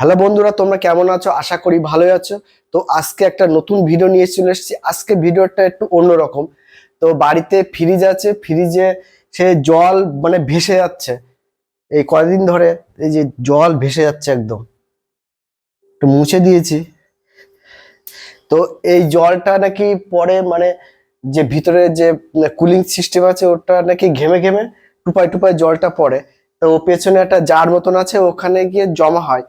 Hello বন্ধুরা, তোমরা কেমন আছো? আশা করি ভালোই আছো। তো আজকে একটা নতুন ভিডিও নিয়ে চলে এসেছি। আজকে ভিডিওটা একটু অন্যরকম। তো বাড়িতে ফ্রিজ আছে। ফ্রিজে সে জল মানে ভেসে যাচ্ছে। এই কয়দিন ধরে এই যে জল ভেসে যাচ্ছে একদম। একটু মুছে দিয়েছি। তো এই জলটা নাকি পরে মানে যে ভিতরে যে কুলিং সিস্টেম আছে, ওটা নাকি ঘেমে ঘেমে টুপায় টুপায় জলটা পড়ে। তো পেছনে একটা জার মতন আছে, ওখানে গিয়ে জমা হয়।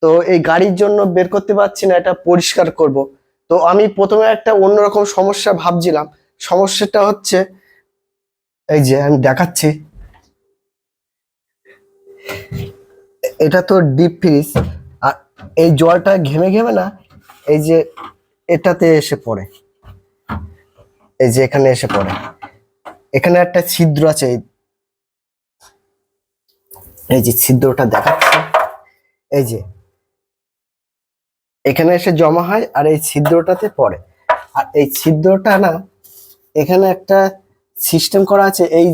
তো এই গাড়ির জন্য বের করতে পারছি না, এটা পরিষ্কার করব। তো আমি প্রথমে একটা অন্যরকম সমস্যা ভাবছিলাম। সমস্যাটা হচ্ছে, এই যে আমি দেখাচ্ছি। এটা তো ডিপ ফ্রিজ আর এই জলটা ঘেমে ঘেমে না, এই যে এটাতে এসে পড়ে। এই যে এখানে এসে পড়ে। এখানে একটা ছিদ্র আছে এই- যে ছিদ্রটা দেখাচ্ছে। এই যে এখানে এসে জমা হয় আর এই ছিদ্রটাতে পড়ে। আর এই ছিদ্রটা না, এখানে একটা সিস্টেম করা আছে, এই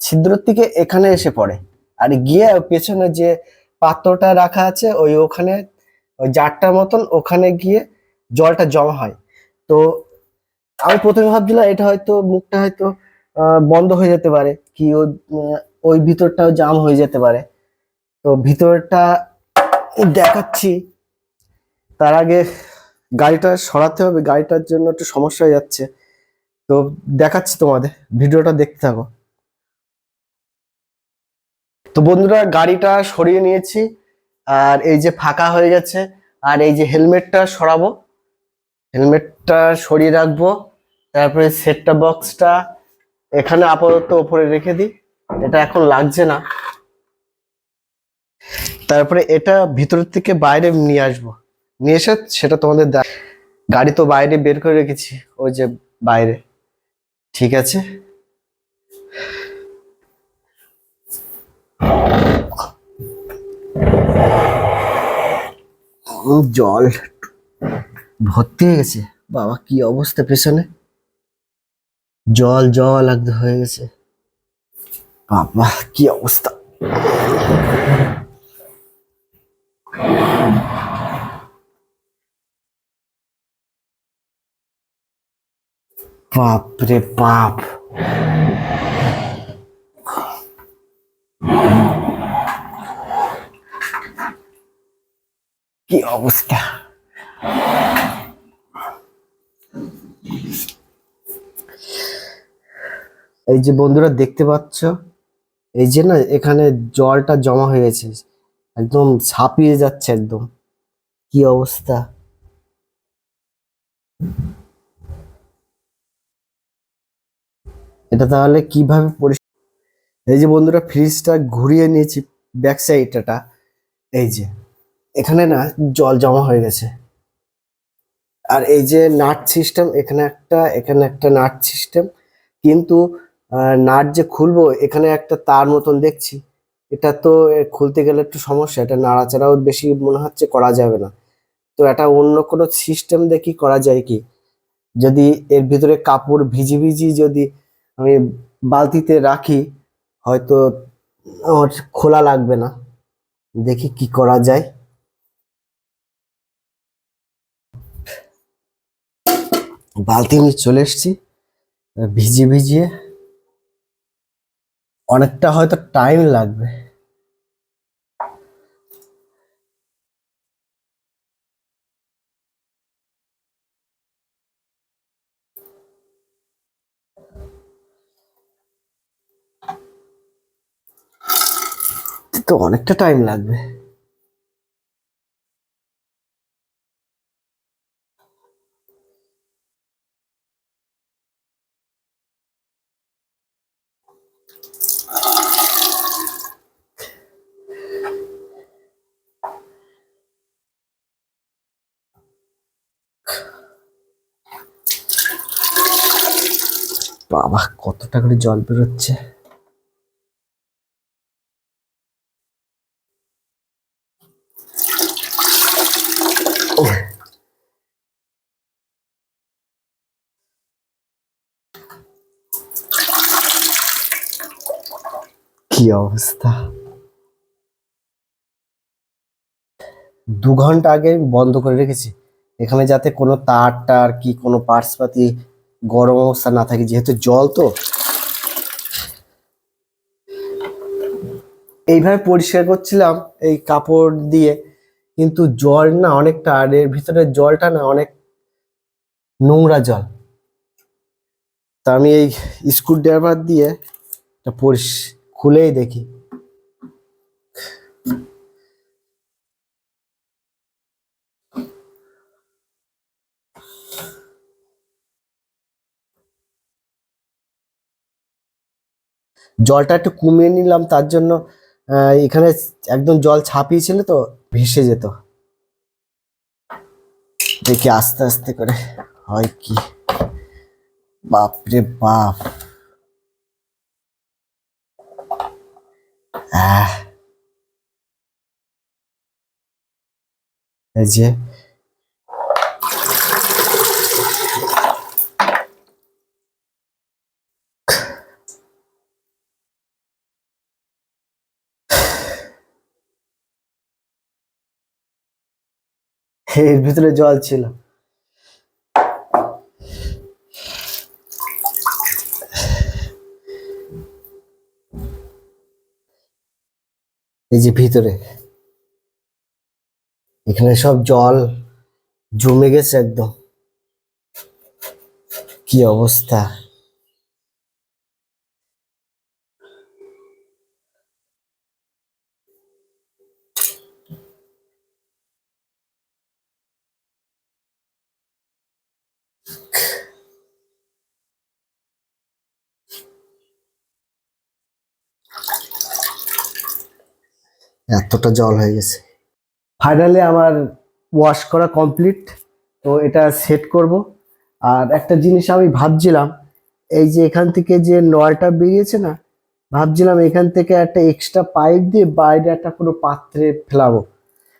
ছিদ্রর থেকে এখানে এসে পড়ে। আর গিয়ে পেছনে যে পাত্রটা রাখা আছে, ওই ওখানে, ওই জারটার মতন ওখানে গিয়ে জলটা জমা হয়। তো আমি প্রথমে ভাবছিলাম এটা হয়তো মুখটা হয়তো বন্ধ হয়ে যেতে পারে, কি ওই ওই ভিতরটাও জাম হয়ে যেতে পারে। তো ভিতরটা দেখাচ্ছি। তার আগে গাড়িটা সরাতে হবে, গাড়িটার জন্য একটু সমস্যা হয়ে যাচ্ছে। তো দেখাচ্ছি তোমাদের, ভিডিওটা দেখতে থাকো। তো বন্ধুরা, গাড়িটা সরিয়ে নিয়েছি, আর এই যে ফাঁকা হয়ে গেছে, আর এই যে হেলমেটটা সরাবো। হেলমেটটা সরিয়ে রাখব, তারপরে সেটটা, বক্সটা এখানে আপাতত ওপরে রেখে দিই। এটা এখন লাগছে না। তারপরে এটা ভিতর থেকে বাইরে নিয়ে আসব। নিয়ে এসে সেটা তোমাদের দেখ গাড়ি তো বাইরে বের করে রেখেছি, ওই যে বাইরে। ঠিক আছে? জল। ভর্তি হয়ে গেছে। বাবা, কি অবস্থা পেছনে? জল জল একদম হয়ে গেছে। বাবা, কি অবস্থা? বাপ রে বাপ। কি অবস্থা? এই যে বন্ধুরা দেখতে পাচ্ছ, এই যে না, এখানে জলটা জমা হয়ে গেছে, একদম ছাপিয়ে যাচ্ছে একদম। কি অবস্থা? এটা তাহলে কীভাবে পরিষ্কার? এই যে বন্ধুরা ফ্রিজটা ঘুরিয়ে নিয়েছি ব্যাক সাইডটা এই যে, এখানে না জল জমা হয়ে গেছে। আর এই যে নাট সিস্টেম এখানে একটা এখানে একটা নাট সিস্টেম কিন্তু নাট যে খুলবো, এখানে একটা তার মতন দেখছি। এটা তো খুলতে গেলে একটু সমস্যা, এটা নাড়াচাড়াও বেশি মনে হচ্ছে করা যাবে না। তো এটা অন্য কোনো সিস্টেম দেখি করা যায় কি? যদি এর ভিতরে কাপড় ভিজি ভিজি যদি আমি বালতিতে রাখি, হয়তো আমার খোলা লাগবে না। দেখি কি করা যায়। বালতি নিয়ে চলে এসছি, ভিজিয়ে ভিজিয়ে। অনেকটা হয়তো টাইম লাগবে। তো অনেকটা টাইম লাগবে। বাবা কতটা করে জল বেরোচ্ছে। কি অবস্থা? দু ঘণ্টা আগে বন্ধ করে রেখেছি। এখানে যাতে কোনো তার টার কি কোনো পার্টস পাতি গরম অবস্থা না থাকে, যেহেতু জল তো। এইভাবে পরিষ্কার করছিলাম এই কাপড় দিয়ে, কিন্তু জল না অনেকটা, আর এর ভিতরে জলটা না অনেক নোংরা জল। তা আমি এই স্ক্রু ড্রাইভার দিয়ে এটা পরিষ খুলেই দেখি। জলটা একটু কমিয়ে নিলাম, তার জন্য এখানে একদম জল ছাপিয়ে ছিল তো, ভেসে যেত। দেখি আস্তে আস্তে করে হয় কি। বাপরে বাপ। আহ এই যে এর ভিতরে জল ছিল এই যে ভিতরে। এখানে সব জল জমে গেছে একদম। কি অবস্থা? এতটা জল হয়ে গেছে। ফাইনালি আমার ওয়াশ করা কমপ্লিট তো এটা সেট করব। আর একটা জিনিস আমি ভাবছিলাম, এই যে এখান থেকে যে নলটা বেরিয়েছে না, ভাবছিলাম এখান থেকে একটা এক্সট্রা পাইপ দিয়ে বাইরে একটা কোনো পাত্রে ফেলাবো।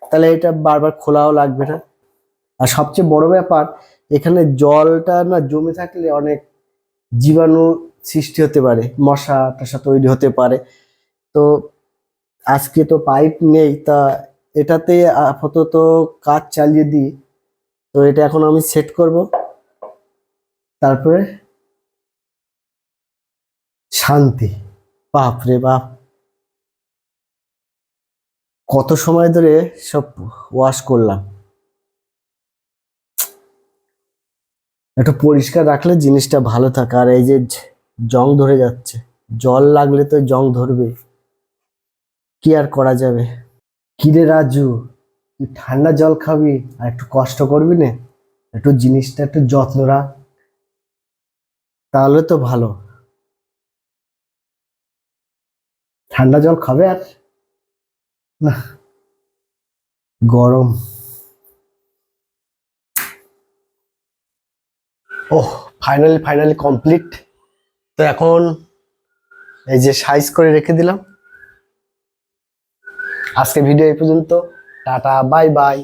তাহলে এটা বারবার খোলাও লাগবে না। আর সবচেয়ে বড় ব্যাপার, এখানে জলটা না জমে থাকলে অনেক জীবাণু সৃষ্টি হতে পারে মশা টশা তৈরি হতে পারে। তো আজকে তো পাইপ নেই, তা এটাতে আপাতত কাজ চালিয়ে দিই। তো এটা এখন আমি সেট করব। তারপরে শান্তি বাপ রে বাপ। কত সময় ধরে সব ওয়াশ করলাম। একটু পরিষ্কার রাখলে জিনিসটা ভালো থাকে, আর এই যে জং ধরে যাচ্ছে। জল লাগলে তো জং ধরবে কি আর করা যাবে? কিরে রাজু, তুই ঠান্ডা জল খাবি আর একটু কষ্ট করবি না? একটু জিনিসটা একটু যত্ন রাখ। তাহলে তো ভালো। ঠান্ডা জল খাবে আর? না। গরম। ওহ ফাইনালি ফাইনালি কমপ্লিট তো এখন এই যে সাইজ করে রেখে দিলাম। আজকে ভিডিও এই পর্যন্ত। Tata bye bye.